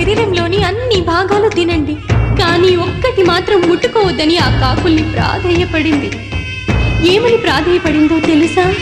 శరీరంలోని అన్ని భాగాలు తినండి. కానీ ఒక్కటి మాత్రం ముట్టుకోవద్దని ఆ కాకుల్ని ప్రాధేయపడింది. ఏమని ప్రాధేయపడిందో తెలుసా?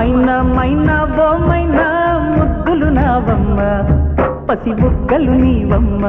మైనా మైనా బొమ్మైనా ముద్దులు నావమ్మ. పసి బుక్కలు నీవమ్మ.